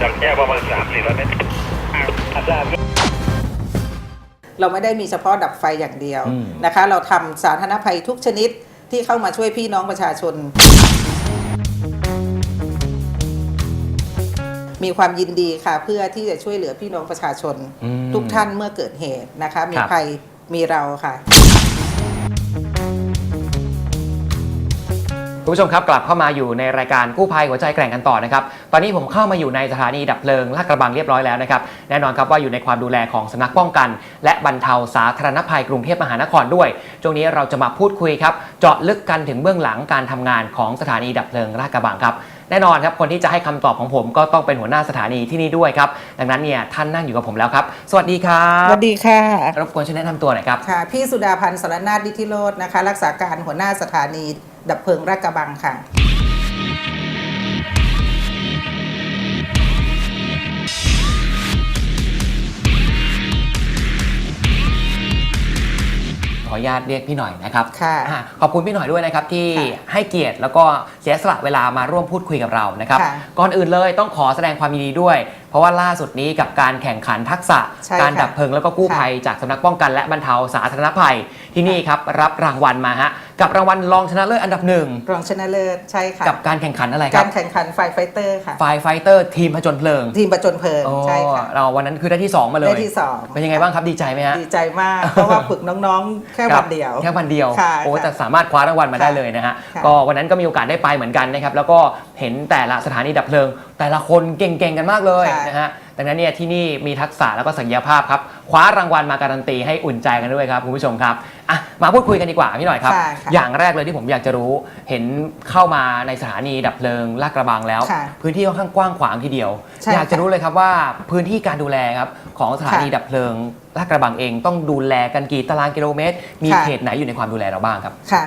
จากแยกประมาณสามสี่ร้อยเมตรอาจารย์ เราไม่ได้มีเฉพาะดับไฟอย่างเดียวอืม นะคะ เราทำสาธารณภัยทุกชนิดที่เข้ามาช่วยพี่น้องประชาชน มีความยินดีค่ะ เพื่อที่จะช่วยเหลือพี่น้องประชาชน อืม ทุกท่านเมื่อเกิดเหตุนะคะ มีครับ ภัยมีเราค่ะ คุณผู้ชมครับกลับเข้ามาอยู่ในรายการกู้ภัยหัวใจแกร่งกันต่อนะครับตอนนี้ผมเข้ามาอยู่ในสถานีดับเพลิงลาดกระบังเรียบร้อยแล้วนะครับแน่นอนครับว่าอยู่ในความดูแลของสำนักป้องกัน และบรรเทาสาธารณภัยกรุงเทพมหานครด้วยช่วงนี้เราจะมาพูดคุยครับเจาะลึกกันถึงเบื้องหลังการทำงานของสถานีดับเพลิงลาดกระบังครับ แน่นอนครับคนที่จะให้คำตอบของผมก็ต้องเป็นหัวหน้าสถานีที่นี่ด้วยครับ ดังนั้นเนี่ยท่านนั่งอยู่กับผมแล้วครับ สวัสดีครัสบวัสดีค่ะรบกวนช่วยแนะนำตัวหน่อยครับค่ะพี่สุดาพันธ์สรนาถดิธิโรจน์นะคะ รักษาการหัวหน้าสถานีดับเพลิงราชกระบังค่ะ ออนุญาตเรียกพี่หน่อยนะครับค่ะอ่าขอบคุณพี่หน่อยด้วยนะครับที่ค่ะให้เกียรติแล้วก็เสียสละเวลามาร่วมพูดคุยกับเรานะครับ ค่ะก่อนอื่นเลยต้องขอแสดงความยินดีด้วย เพราะว่าล่าสุดนี้กับการแข่งขันทักษะ ใช่การค่ะดับเพลิงแล้วก็กู้ภัยจากสำนักป้องกันและบรรเทาสาธารณภัยที่นี่ครับรับรางวัลมาฮะ กับรางวัลรองชนะเลิศอันดับหนึ่งรองชนะเลิศใช่ค่ะกับการแข่งขันอะไรคการับรแข่งขันไฟไฟเตอร์ค่ะไฟไฟเตอร์ทีมผจญเพลิงทีมประจนเพลิงโอ้ใช่ค่ะ เราวันนั้นคือได้ที่สองมาเลยได้ที่สอง เป็นยังไงบ้างครับดีใจไหมฮะ ดีใจมาก เพราะว่าฝึกน้องๆ แค่ครัวับนเดียว แค่วันเดียวค่ะโอ้ค่ะแต่สามารถคว้ารางวัลมาได้ค่ะเลยนะฮะค่ะก็วันนั้นก็มีโอกาสได้ไปเหมือนกันนะครับแล้วก็เห็นแต่ละสถานีดับเพลิง แต่ละคนเก่งๆกันมากเลยค่ะ นะฮะดังนั้นเนี่ยที่นี่มีทักษะแล้วก็ศักยภาพครับคว้ารางวัลมาการันตีให้อุ่นใจกันด้วยครับคุณผู้ชมครับ อะมาพูดคุยกันดีกว่าพี่หน่อยครับค่ะค่ะอย่างแรกเลยที่ผมอยากจะรู้ เห็นเข้ามาในสถานีดับเพลิงลาดกระบังแล้ว ค่ะพื้นที่ค่อนข้างกว้างขวางทีเดียว ใช่อยากจะค่ะรู้เลยครับว่าพื้นที่การดูแลครับของสถานีค่ะดับเพลิงลาดกระบังเอง ต้องดูแลกันกี่ตารางกิโลเมตร มีค่ะเขตไหนอยู่ในความดูแลเราบ้างครับ ค่ะ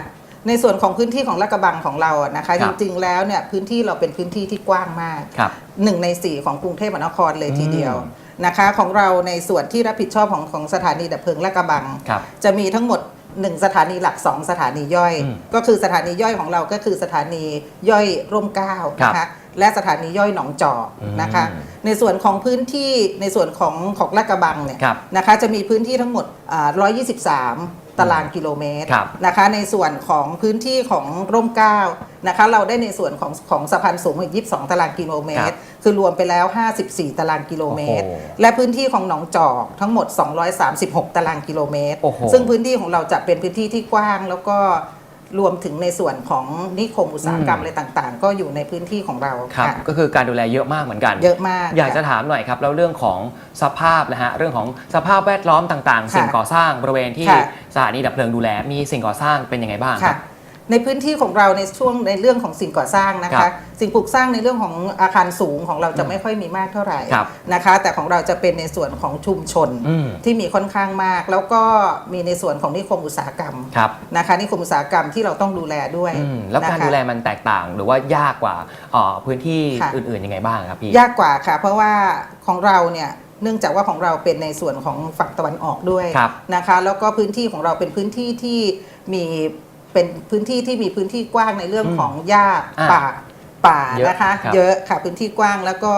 ในส่วนของพื้นที่ของลาดกระบังของเราอะนะคะคจรับ ริงๆแล้วเนี่ยพื้นที่เราเป็นพื้นที่ที่กว้างมาก ครับ หนึ่งในสี่ของกรุงเทพมหานครเลยทีเดียว อืม นะคะของเราในส่วนที่รับผิดชอบของของสถานีดับเพลิงลาดกระบัง ครับ จะมีทั้งหมด 1 สถานีหลัก 2 สถานีย่อย อืมก็คือสถานีย่อยของเราก็คือสถานีย่อยร่มเกล้าครับนะคะและสถานีย่อยหนองจอกอืมนะคะในส่วนของพื้นที่ในส่วนของของลาดกระบังเนี่ยครับนะคะจะมีพื้นที่ทั้งหมดอ่า123 ตารางกิโลเมตรครับนะคะในส่วนของพื้นที่ของร่มเกล้านะคะเราได้ในส่วนของของสะพานสูงอีก 22 ตารางกิโลเมตร คือรวมไปแล้ว 54 ตารางกิโลเมตรโอ้โหและพื้นที่ของหนองจอกทั้งหมด 236 ตารางกิโลเมตรโอ้โหซึ่งพื้นที่ของเราจะเป็นพื้นที่ที่กว้างแล้วก็ รวมถึงในส่วนของนิคมอุตสาหกรรมอืมอะไรต่างๆ ก็อยู่ในพื้นที่ของเราครับค่ะก็คือการดูแลเยอะมากเหมือนกันเยอะมากอยากจะค่ถามหน่อยครับแล้วเรื่องของสภาพนะฮะเรื่องของสภาพแวดล้อมต่างๆค่ะสิ่งก่อสร้างบริเวณที่ค่ะ สถานีดับเพลิงดูแลมีสิ่งก่อสร้างเป็นยังไงบ้างคค่ะรับ ในพื้นที่ของเราในช่วงในเรื่องของสิ่งก่อสร้างนะครัคะ บสิ่งปลูกสร้างในเรื่องของอาคารสูงของเราจะไม่ค่อยมีมากเท่าไหร่ครับนะคะ แต่ของเราจะเป็นในส่วนของชุมชนอืม ที่มีค่อนข้างมาก แล้วก็มีในส่วนของนิคมอุตสาหกรรมครับนะคะนิคมอุตสาหกรรมที่เราต้องดูแลด้วยอืมแล้วการนะคะ ดูแลมันแตกต่างหรือว่ายากกว่าเอ่อพื้นที่ค่ะ อื่นๆยังไงบ้างครับพี่ ยากกว่าค่ะ เพราะว่าของเราเนี่ยเนื่องจากว่าของเราเป็นในส่วนของฝั่งตะวันออกด้วยครับนะคะ แล้วก็พื้นที่ของเราเป็นพื้นที่ที่มี เป็นพื้นที่ที่มีพื้นที่กว้างในเรื่องอืมของหญ้าอ่าป่าป่าเยอะนะคะ ครับเยอะค่ะพื้นที่กว้างแล้วก็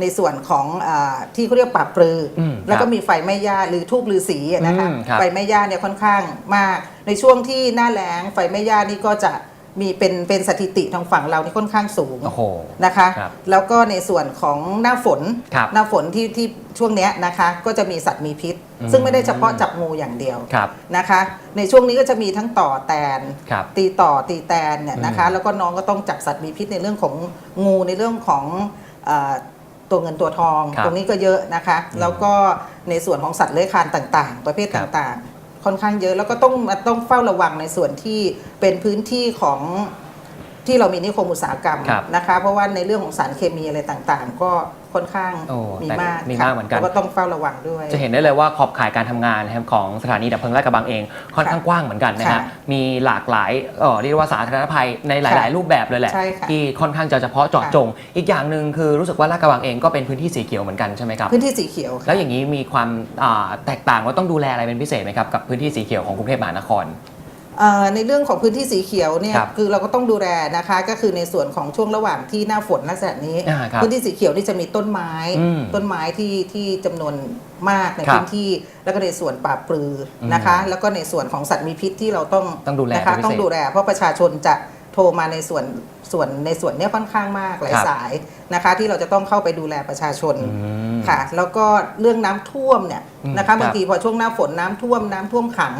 ในส่วนของอาที่เขาเรียกป่าปลืออมแล้วก็ครับมีไฟไหม้หญ้าหรือทูบฤาษีอะนะคะอืมครับไฟไหม้หญ้าเนี่ยค่อนข้างมาก ในช่วงที่หน้าแล้งไฟไหม้หญ้านี่ก็จะ มีเป็นเป็นสถิติทางฝั่งเรานี่ค่อนข้างสูงโอ้โห นะคะ ครับแล้วก็ในส่วนของหน้าฝนครับหน้าฝนที่ที่ช่วงเนี้ยนะคะ ก็จะมีสัตว์มีพิษ อืม ซึ่งไม่ได้เฉพาะจับงูอย่างเดียวครับนะคะ ในช่วงนี้ก็จะมีทั้งต่อแตน ครับ ตีต่อตีแตนเนี่ยนะคะ อืมแล้วก็น้องก็ต้องจับสัตว์มีพิษในเรื่องของงูในเรื่องของเออตัวเงินตัวทอง ครับตรงนี้ก็เยอะนะคะ แล้วก็ในส่วนของสัตว์เลื้อยคลานต่างๆ ประเภทครับ ต่างๆ ค่อนข้างเยอะแล้วก็ต้องต้องเฝ้าระวังในส่วนที่เป็นพื้นที่ของที่เรามีนิคมอุตสาหกรรมครับนะคะ เพราะว่าในเรื่องของสารเคมีอะไรต่างๆ ก็ ค่อนข้างโอ้มีแต่มากมีค่ะมากเหมือนกัน แล้วก็ต้องเฝ้าระวังด้วย จะเห็นได้เลยว่าขอบข่ายการทำงานนะครับของสถานีดับเพลิงลาดกระบังเองค่อนข้างกว้างเหมือนกันนะฮะค่ะมีหลากหลายเอ่อเรียกว่าสาธารณภัยในหลาย ค่ะๆ รูปแบบเลยแหละ ใช่ค่ะที่ค่อนข้างจะเฉพาะเจาะค่ะ จง อีกอย่างหนึ่งคือรู้สึกว่าลาดกระบังเองก็เป็นพื้นที่สีเขียวเหมือนกันใช่ไหมครับ พื้นที่สีเขียวค่ะ แล้วอย่างนี้มีความอ่าแตกต่างว่าต้องดูแลอะไรเป็นพิเศษไหมครับกับพื้นที่สีเขียวของกรุงเทพมหานครเอ่อ ในเรื่องของพื้นที่สีเขียวเนี่ยครับคือเราก็ต้องดูแลนะคะ ก็คือในส่วนของช่วงระหว่างที่หน้าฝนลักษณะนี้ อ่าครับพื้นที่สีเขียวนี่จะมีต้นไม้ อืมต้นไม้ที่ที่จำนวนมากในครับพื้นที่ แล้วก็ในส่วนป่าปลืออมนะคะ แล้วก็ในส่วนของสัตว์มีพิษที่เราต้องต้องดูแลนะคะเป็นพิเศษต้องดูแลเพราะประชาชนจะโทรมาในส่วนส่วนในส่วนเนี้ยค่อนข้างมากหลายครับ สายนะคะ ที่เราจะต้องเข้าไปดูแลประชาชน อืม ค่ะแล้วก็เรื่องน้ำท่วมเนี่ยอืมนะครัคะบบางทีพอช่วงหน้าฝนน้ำท่วมน้ำท่วมขัง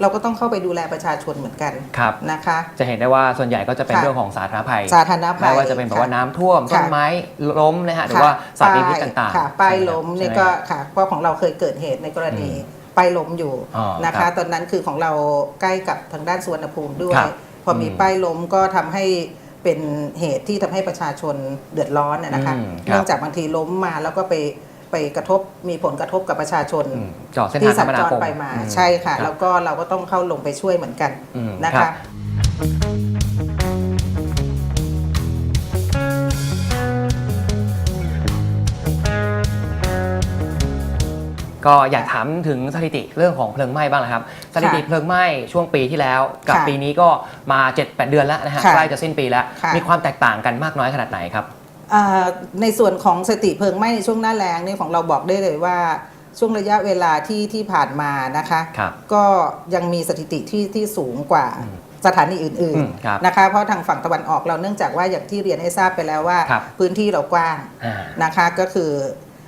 เราก็ต้องเข้าไปดูแลประชาชนเหมือนกันครับ นะคะ จะเห็นได้ว่าส่วนใหญ่ก็จะเป็นค่ะ เรื่องของสาธารณภัยสาธารณภัยไม่ว่าจะเป็นแบบว่าค่ะน้ำท่วมค่ะต้นไม้ล้มนะฮะหรือว่าสัตว์มีพิษต่างๆค่ะป้ายล้มใช่นี่ไหก็ค่ะเพราะของเราเคยเกิดเหตุในกรณีอืมป้ายล้มอยู่อ๋อนะครัคะ บตอนนั้นคือของเราใกล้กับทางด้านสุวรรณภูมิด้วย ครับพอมีอืมป้ายล้มก็ทำให้เป็นเหตุที่ทำให้ประชาชนเดือดร้อนนะนะคะ อืมครับเนื่องจากบางทีล้มมาแล้วก็ไป ไปกระทบมีผลกระทบกับประชาชนอืมเจาะเส้นที่ทางคสัมญนาจรคมไปมาอืมใช่ค่ะ รับ แล้วก็เราก็ต้องเข้าลงไปช่วยเหมือนกันอืมนะครัคะ บ ก็อยากถามถึงสถิติเรื่องของเพลิงไหม้บ้างนะครับ สถิติเพลิงไหม้ช่วงปีที่แล้ว กับค่ะปีนี้ก็มา 7-8 เดือนแล้วนะฮะค่ะใกล้จะสิ้นปีแล้ว ค่ะ มีความแตกต่างกันมากน้อยขนาดไหนครับอ่า ในส่วนของสติเพลิงไหม้ในช่วงหน้าแรงนี่ของเราบอกได้เลยว่าช่วงระยะเวลาที่ที่ผ่านมานะคะครับก็ยังมีสถิติที่ที่สูงกว่าอืมสถานีอื่นอืมครับๆนะคะเพราะทางฝั่งตะวันออกเราเนื่องจากว่าอย่างที่เรียนให้ทราบไปแล้วว่าครับพื้นที่เรากว้างอ่านะคะก็คือ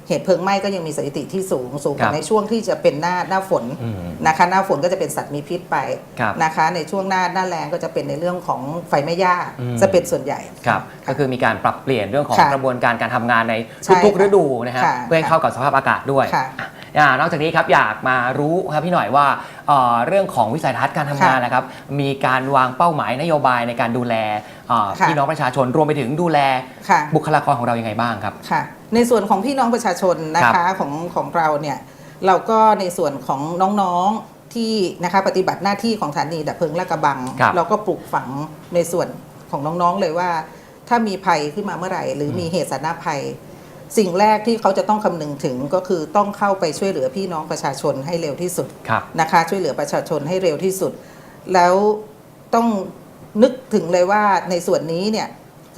เหตุเพลิงไหม้ก็ยังมีสถิติที่สูงสูงกครัว่าบในช่วงที่จะเป็นหน้าหน้าฝนอืมนะคะ หน้าฝนก็จะเป็นสัตว์มีพิษไปครับนะคะ ในช่วงหน้าหน้าแรงก็จะเป็นในเรื่องของไฟไหม้หญ้าอืมจะเป็นส่วนใหญ่ครับก็คือมีการปรับเปลี่ยนเรื่องของค่ะกระบวนการการทำงานในใช่ทุกๆค่ะฤดูนะฮะค่ะเพื่อให้เข้ากับสภาพอากาศด้วยค่ะอ่านอกจากนี้ครับอยากมารู้ครับพี่หน่อยว่าเอ่อเรื่องของวิสัยทัศน์การทำงานค่ะนะครับ มีการวางเป้าหมายนโยบายในการดูแลเอ่อค่ะพี่น้องประชาชนรวมไปถึงดูแลค่ะบุคลากรของเรายังไงบ้างครับค่ะ ในส่วนของพี่น้องประชาชนนะครัคะบของของเราเนี่ยเราก็ในส่วนของน้องๆที่นะคะปฏิบัติหน้าที่ของสถานีดับเพลิงลาดกระบัง ครับเราก็ปลูกฝังในส่วนของน้องๆเลยว่า ถ้ามีภัยขึ้นมาเมื่อไหร่ หรือมีเหตุสาธารณภัย สิ่งแรกที่เขาจะต้องคำนึงถึงก็คือต้องเข้าไปช่วยเหลือพี่น้องประชาชนให้เร็วที่สุด ครับ นะคะช่วยเหลือประชาชนให้เร็วที่สุด แล้วต้องนึกถึงเลยว่าในส่วนนี้เนี่ย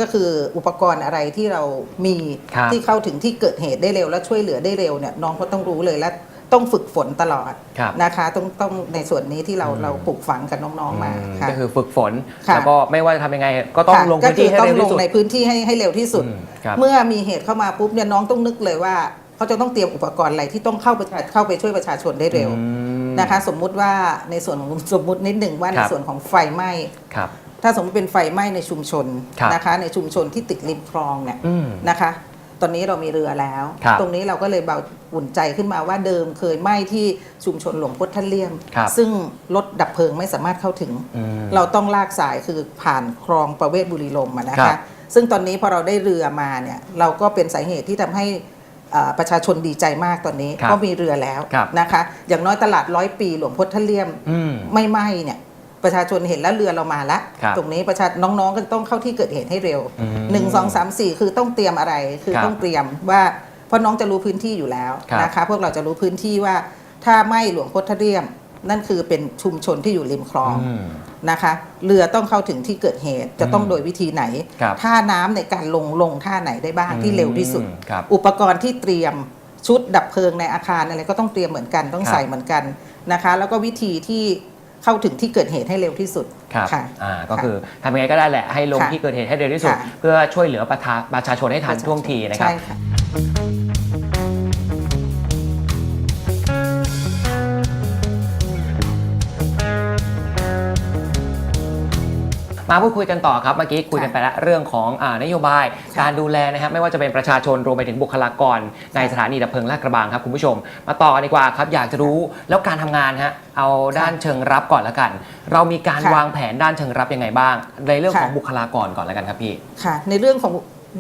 ก็คืออุปกรณ์อะไรที่เรามีครับที่เข้าถึงที่เกิดเหตุได้เร็ว และช่วยเหลือได้เร็วเนี่ยน้องก็ต้องรู้เลยและต้องฝึกฝนตลอดครับนะคะต้องต้องในส่วนนี้ที่เราอืม เราปลูกฝังกับน้องๆมาอืมค่ะ ก็คือฝึกฝน ค่ะ แล้วก็ไม่ว่าจะทำยังไง ก็ต้องค่ะลงพื้นที่ให้ก็คือเร็วต้องลที่งสุดในพื้นที่ให้ให้เร็วที่สุด อืมครับ เมื่อมีเหตุเข้ามาปุ๊บเนี่ยน้องต้องนึกเลยว่าเขาจะต้องเตรียมอุปกรณ์อะไรที่ต้องเข้าไปเข้าไปช่วยประชาชนได้เร็วอืมนะคะ สมมุติว่าในส่วนของสมมุตินิดหนึ่งว่าคในรับ ส่วนของไฟไหม้ ครับ ถ้าสมมติเป็นไฟไหม้ในชุมชนครับนะคะ ในชุมชนที่ติดริมคลองเนี่ยอืมนะคะ ตอนนี้เรามีเรือแล้วครับตรงนี้เราก็เลยเบาอุ่นใจขึ้นมาว่าเดิมเคยไหม้ที่ชุมชนหลวงพุทธเลี่ยมครับซึ่งรถดับเพลิงไม่สามารถเข้าถึงอืมเราต้องลากสายคือผ่านคลองประเวศบุรีลมย์อะนะครัคะบซึ่งตอนนี้พอเราได้เรือมาเนี่ยเราก็เป็นสาเหตุที่ทำให้อ่าประชาชนดีใจมากตอนนี้ครับเพราะมีเรือแล้วครับนะคะ อย่างน้อยตลาดร้อยปีหลวงพุทธเลี่ยมอืมไม่ไหม้เนี่ย ประชาชนเห็นแล้วเรือเรามาแล้วครับตรงนี้ประชาน้องๆก็ต้องเข้าที่เกิดเหตุให้เร็วอืมหนึ่งสองสามสี่คือต้องเตรียมอะไรคือครับต้องเตรียมว่าเพราะน้องจะรู้พื้นที่อยู่แล้วครับนะคะพวกเราจะรู้พื้นที่ว่าถ้าไหม้หลวงพุทธเลี่ยม นั่นคือเป็นชุมชนที่อยู่ริมคลองอืมนะคะเรือต้องเข้าถึงที่เกิดเหตุจะต้องอืมโดยวิธีไหนครับ ท่าน้ำในการลงลงท่าไหนได้บ้างที่เร็วที่สุด อืมครับ อุปกรณ์ที่เตรียมชุดดับเพลิงในอาคารอะไรก็ต้องเตรียมเหมือนกันต้องครับใส่เหมือนกันนะคะ แล้วก็วิธีที่ เข้าถึงที่เกิดเหตุให้เร็วที่สุดครับค่ะ อ่าก็คือทำยังไงก็ได้แหละให้ลงค่ะที่เกิดเหตุให้เร็วที่สุด ค่ะเพื่อช่วยเหลือประชาประชาชนให้ทันท่วงทีนะครับ ใช่ค่ะ มาพูดคุยกันต่อครับเมื่อกี้คุยกันไปแล้วเรื่องของอานโยบายค่ะการดูแลนะครับไม่ว่าจะเป็นประชาชนรวมไปถึงบุคลากร ในสถานีดับเพลิงลาดกระบังครับคุณผู้ชม มาต่อกันดีกว่าครับอยากจะรู้แล้วการทำงานฮะเอาด้านเชิงรับก่อนแล้วกัน เรามีการค่ะวางแผนด้านเชิงรับยังไงบ้าง ในเรื่องของค่ะบุคลากรก่อนแล้วกันครับพี่ค่ะ ในเรื่องของ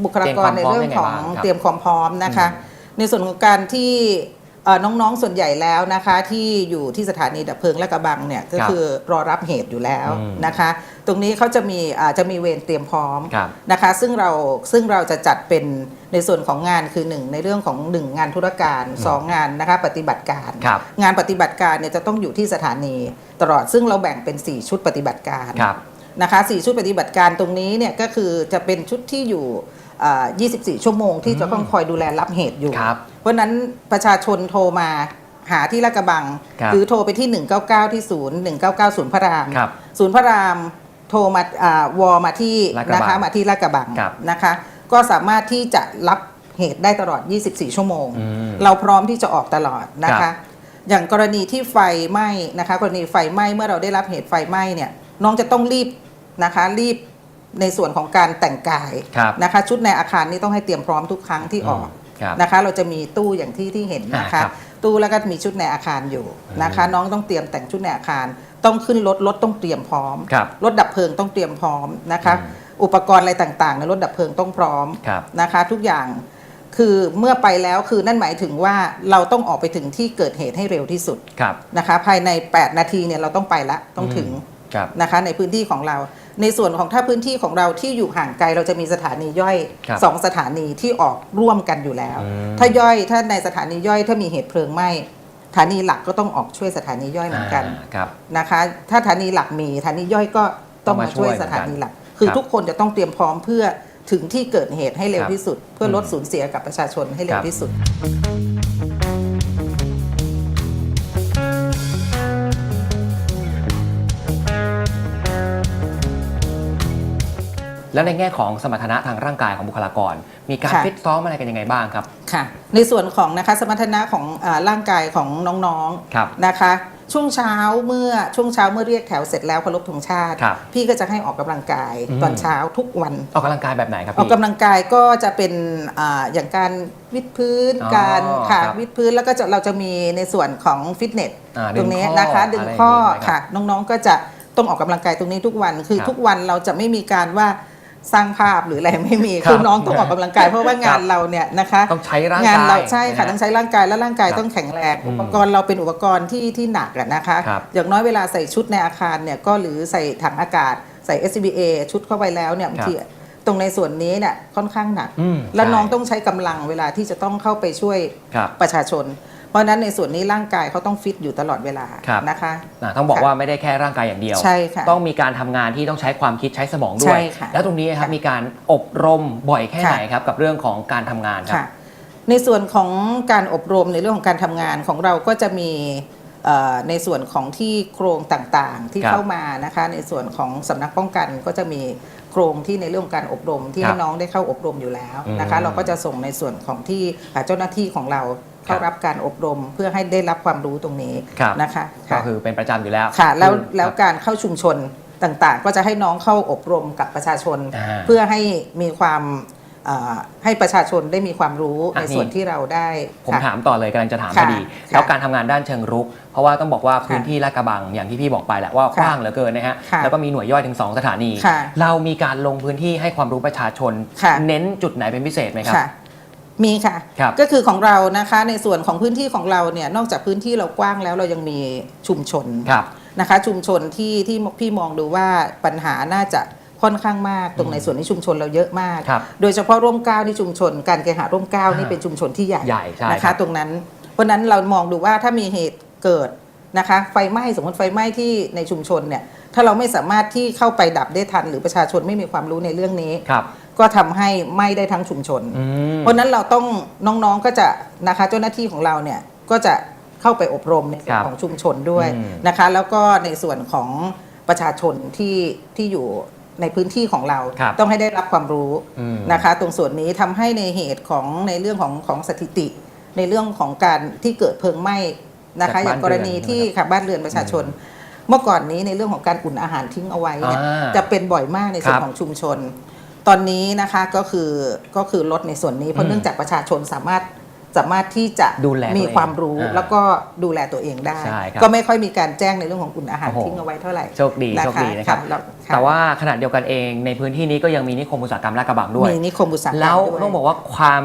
บุคลากรในเตรียมความพร้อมเรื่องของยังไงบ้างครับเตรียมความพร้อมนะคะอืในส่วนของการที่เอ่อ น้องๆส่วนใหญ่แล้วนะคะ ที่อยู่ที่สถานีดับเพลิงและกระบังเนี่ยก็ครับคือรอรับเหตุอยู่แล้วอืมนะคะ ตรงนี้เขาจะมีอ่าจะมีเวรเตรียมพร้อมครับนะคะ ซึ่งเราซึ่งเราจะจัดเป็นในส่วนของงานคือ 1 ในเรื่องของ 1 งานธุรการ 2 งานนะคะปฏิบัติการครับงานปฏิบัติการเนี่ยจะต้องอยู่ที่สถานีตลอดซึ่งเราแบ่งเป็น 4 ชุดปฏิบัติการครับนะคะ4ชุดปฏิบัติการตรงนี้เนี่ยก็คือจะเป็นชุดที่อยู่อ่า24 ชั่วโมงที่จะต้องคอยดูแลรับเหตุอยู่ค รับเพราะฉะนั้นประชาชนโทรมาหาที่ลาดกระบัง ครับหรือโทรไปที่ 199 ที่ศูนย์199ศูนย์พระรามครับศูนย์พระรามโทรมาอ่าวอมาที่ลาดกระบังนะคะมาที่ลาดกระบังครับนะคะ ก็สามารถที่จะรับเหตุได้ตลอด 24 ชั่วโมง อืมเราพร้อมที่จะออกตลอดนะครัคะ บ อย่างกรณีที่ไฟไหม้นะคะ กรณีไฟไหม้เมื่อเราได้รับเหตุไฟไหม้เนี่ยน้องจะต้องรีบนะคะรีบในส่วนของการแต่งกาย ครับ นะคะชุดในอาคารนี้ต้องให้เตรียมพร้อมทุกครั้งที่ออกครับ นะคะ เราจะมีตู้อย่างที่ที่เห็นนะครัคะบตู้แล้วก็มีชุดในอาคารอยู่นะคะ น้องต้องเตรียมแต่งชุดในอาคาร ต้องขึ้นรถรถต้องเตรียมพร้อมครับรถดับเพลิงต้องเตรียมพร้อมนะคะอืมอุปกรณ์อะไรต่างๆ ในรถดับเพลิงต้องพร้อมครับนะคะ ทุกอย่างคือเมื่อไปแล้วคือนั่นหมายถึงว่าเราต้องออกไปถึงที่เกิดเหตุให้เร็วที่สุดครับนะคะ ภายใน 8 นาทีเนี่ยเราต้องไปละต้องถึงครับ นะคะในพื้นที่ของเรา ในส่วนของถ้าพื้นที่ของเราที่อยู่ห่างไกลเราจะมีสถานีย่อยครับสองสถานีที่ออกร่วมกันอยู่แล้วอืมถ้าย่อยถ้าในสถานีย่อยถ้ามีเหตุเพลิงไหม้สถานีหลักก็ต้องออกช่วยสถานีย่อยเหมือนกันอ่าครับนะคะ ถ้าสถานีหลักมีสถานีย่อยก็ต้องมาช่วยสถานีหลัก คือครับทุกคนจะต้องเตรียมพร้อมเพื่อถึงที่เกิดเหตุให้เร็วครับที่สุด เพื่อลดอืมสูญเสียกับประชาชนให้เร็ควรับที่สุด แล้วในแง่ของสมรรถนะทางร่างกายของบุคลากร มีการค่ะฟิตซ้อมอะไรกันยังไงบ้างครับค่ะ ในส่วนของนะคะสมรรถนะของอาร่างกายของน้องครับๆนะคะ ช่วงเช้าเมื่อช่วงเช้าเมื่อเรียกแถวเสร็จแล้วเคารพธงชาติครับพี่ก็จะให้ออกกำลังกายอืมตอนเช้าทุกวันออกกำลังกายแบบไหนครับออกพี่กำลังกายก็จะเป็นอาอย่างการวิดพื้นอ๋อการค่ะครับวิดพื้นแล้วก็จะเราจะมีในส่วนของฟิตเนสอ่าตรงนี้ดึงข้อนะคะดึงอะไรอย่างข้อนี้ใช่ไหมครับค่ะน้องๆก็จะต้องออกกำลังกายตรงนี้ทุกวันคือครับทุกวันเราจะไม่มีการว่า สร้างภาพหรืออะไรไม่มีครับคือน้องต้องออกกำลังกายเพราะว่าคงารันบเราเนี่ยนะคะต้องใช้ร่างงานกายเราใช่ค่ะนฮต้องใช้ร่างกายและร่างกายครับต้องแข็งแรงอืมอุปกรณ์เราเป็นอุปกรณ์ที่ที่หนักอะนะคะครับอย่างน้อยเวลาใส่ชุดในอาคารเนี่ยก็หรือใส่ถังอากาศใส่ SCBA ชุดเข้าไปแล้วเนี่ยบางทีตรงในส่วนนี้เนี่ยค่อนข้างหนักอืมแล้วน้องใช่ต้องใช้กำลังเวลาที่จะต้องเข้าไปช่วยครับประชาชนเพ ราะฉะนั้นในส่วนนี้ร่างกายเขาต้องฟิตอยู่ตลอดเวลาครับนะคะอ่าต้องบอกค่ะว่าไม่ได้แค่ร่างกายอย่างเดียว ใช่ค่ะ ต้องมีการทำงานที่ต้องใช้ความคิดใช้สมองด้วยใช่ค่ะแล้วตรงนี้ครับค่ะมีการอบรมบ่อยแค่ไหนค่ะครับกับเรื่องของการทำงานครับค่ะในส่วนของการอบรมในเรื่องของการทำงานของเราก็จะมีเอ่อในส่วนของที่โครงต่างๆที่ครับเข้ามานะคะในส่วนของสำนักป้องกันก็จะมีโครงที่ในเรื่องของการอบรมที่ครับให้น้องได้เข้าอบรมอยู่แล้วนะคะอืมเราก็จะส่งในส่วนของที่อ่าเจ้าหน้าที่ของเรา เข้าครับรับการอบรมเพื่อให้ได้รับความรู้ตรงนี้ครับนะคะก็ค่ะคือเป็นประจำอยู่แล้วค่ะแล้วอืมแล้วครับการเข้าชุมชนต่างๆ ก็จะให้น้องเข้าอบรมกับประชาชนอ่าเพื่อให้มีความเอ่อให้ประชาชนได้มีความรู้อะในส่วนนี่ที่เราได้ ผมค่ะถามต่อเลยกำลังจะถามพค่ะอดีค่ะแล้วการทำงานด้านเชิงรุก เพราะว่าต้องบอกว่าค่ะพื้นที่ลาดกระบังอย่างที่พี่บอกไปแหละว่าค่ะกว้างเหลือเกินนะฮะค่ะแล้วก็มีหน่วยย่อยถึง 2 สถานีค่ะเรามีการลงพื้นที่ให้ความรู้ประชาชนค่ะเน้นจุดไหนเป็นพิเศษไหมครับค่ะ มีค่ะ ครับก็คือของเรานะคะในส่วนของพื้นที่ของเราเนี่ยนอกจากพื้นที่เรากว้างแล้วเรายังมีชุมชนครับนะคะ ชุมชนที่ที่พี่มองดูว่าปัญหาน่าจะค่อนข้างมากตรงในส่วนนี้ชุมชนเราเยอะมาก ครับโดยเฉพาะร่มเกล้าที่ชุมชน การเคหะร่มเกล้านี่อ่าเป็นชุมชนที่ใหญ่ใหญ่ใช่นะครัคะ บ ตรงนั้นเพราะฉะนั้นเรามองดูว่าถ้ามีเหตุเกิดนะคะ ไฟไหม้สมมติไฟไหม้ที่ในชุมชนเนี่ยถ้าเราไม่สามารถที่เข้าไปดับได้ทัน หรือประชาชนไม่มีความรู้ในเรื่องนี้ ครับ ก็ทำให้ไหม้ได้ทั้งชุมชนอืมเพราะฉะนั้นเราต้องน้องๆก็จะนะคะเจ้าหน้าที่ของเราเนี่ยก็จะเข้าไปอบรมในส่วคนรับของชุมชนด้วยอืมนะคะ แล้วก็ในส่วนของประชาชนที่ที่อยู่ในพื้นที่ของเราครับต้องให้ได้รับความรู้อืมนะคะ ตรงส่วนนี้ทำให้ในเหตุของในเรื่องของของสถิติ ในเรื่องของการที่เกิดเพลิงไหม้นะคะจากอย่างกรณีบ้านเรือนที่ค่ะบ้านเรือนประชาชน เมื่อก่อนนี้ในเรื่องของการอุ่นอาหารทิ้งเอาไว้เนี่ยอ่าจะเป็นบ่อยมากในส่วคนรับของชุมชน ตอนนี้นะคะก็คือก็คือลดในส่วนนี้เพอืราะมเนื่องจากประชาชนสามารถสามารถที่จะดูแลตัวเองมีความรู้อ่าแล้วก็ดูแลตัวเองได้ใช่ครับก็ไม่ค่อยมีการแจ้งในเรื่องของอุ่นอาหารโอ้โหทิ้งเอาไว้เท่าไหร่โชคดีโชคดีนะครับแล้วค่ะแต่ว่าขนาดเดียวกันเองในพื้นที่นี้ก็ยังมีนิคมอุตสาหกรรมลาดกระบังด้วยมีนิคมอุตสาหกรรมแล้วด้วยต้องบอกว่าความ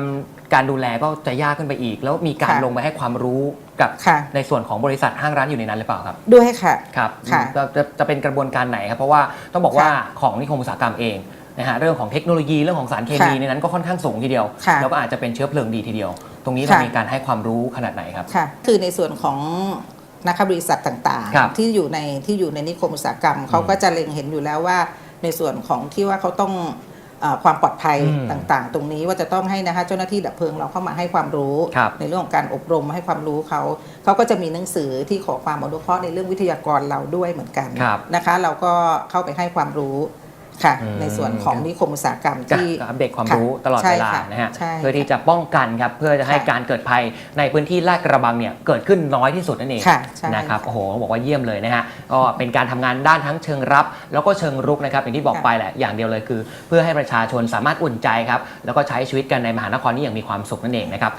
การดูแลก็จะยากขึ้นไปอีก แล้วมีการค่ะลงไปให้ความรู้กับค่ะในส่วนของบริษัทห้างร้านอยู่ในนั้นหรือเปล่าครับ ด้วยค่ะครับค่ะจะจะจะเป็นกระบวนการไหนครับเพราะว่าต้องบอกว่าค่ะของนิคมอุตสาหกรรมเอง นะฮะเรื่องของเทคโนโลยีเรื่องของสารเคมีค่ะในนั้นก็ค่อนข้างสูงทีเดียว ค่ะ แล้วก็อาจจะเป็นเชื้อเพลิงดีทีเดียว ตรงนี้เราค่ะมีการให้ความรู้ขนาดไหนครับ ค่ะ คือในส่วนของนะคะบริษัทต่างครับๆ ที่อยู่ในที่อยู่ในนิคมอุตสาหกรรมเขาก็จะเล็งเห็นอยู่แล้วว่า ในส่วนของที่ว่าเขาต้องเออความปลอดภัยอืมต่างๆ ตรงนี้ว่าจะต้องให้นะคะเจ้าหน้าที่ดับเพลิงเราเข้ามาให้ความรู้ ครับในเรื่องของการอบรมให้ความรู้เขาเขาก็จะมีหนังสือที่ขอความอนุเคราะห์ในเรื่องวิทยากรเราด้วยเหมือนกันครับ นะคะ เราก็เข้าไปให้ความรู้ ค่ะอืม ในส่วนของนิคมอุตสาหกรรมก็ที่ก็อัปเดตความค่ะรู้ตลอดใช่เวลาค่ะนะฮะใช่เพื่อที่จะป้องกันครับเพื่อจะให้ค่ะการเกิดภัยในพื้นที่ลาดกระบังเนี่ยเกิดขึ้นน้อยที่สุดนั่นเองค่ะใช่นะครับโอ้โหบอกว่าเยี่ยมเลยนะฮะก็เป็นการทำงานด้านทั้งเชิงรับ แล้วก็เชิงรุกนะครับอย่างที่บอกค่ะไปแหละอย่างเดียวเลยคือ เพื่อให้ประชาชนสามารถอุ่นใจครับแล้วก็ใช้ชีวิตกันในมหานครนี้อย่างมีความสุขนั่นเองนะครับ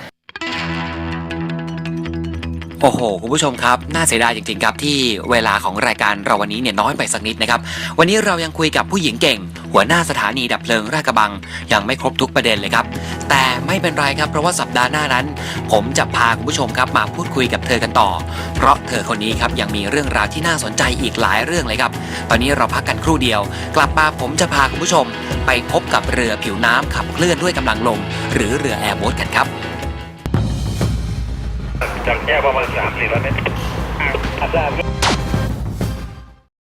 โอ้โหคุณผู้ชมครับน่าเสียดายจริงๆครับที่เวลาของรายการเราวันนี้เนี่ยน้อยไปสักนิดนะครับวันนี้เรายังคุยกับผู้หญิงเก่ง หัวหน้าสถานีดับเพลิงราชกระบัง ยังไม่ครบทุกประเด็นเลยครับแต่ไม่เป็นไรครับเพราะว่าสัปดาห์หน้านั้น ผมจะพาคุณผู้ชมครับมาพูดคุยกับเธอกันต่อ เพราะเธอคนนี้ครับยังมีเรื่องราวที่น่าสนใจอีกหลายเรื่องเลยครับ ตอนนี้เราพักกันครู่เดียว กลับมาผมจะพาคุณผู้ชม ไปพบกับเรือผิวน้ำขับเคลื่อนด้วยกำลังลมหรือเรือแอร์โบ๊ทกันครับ จากแยก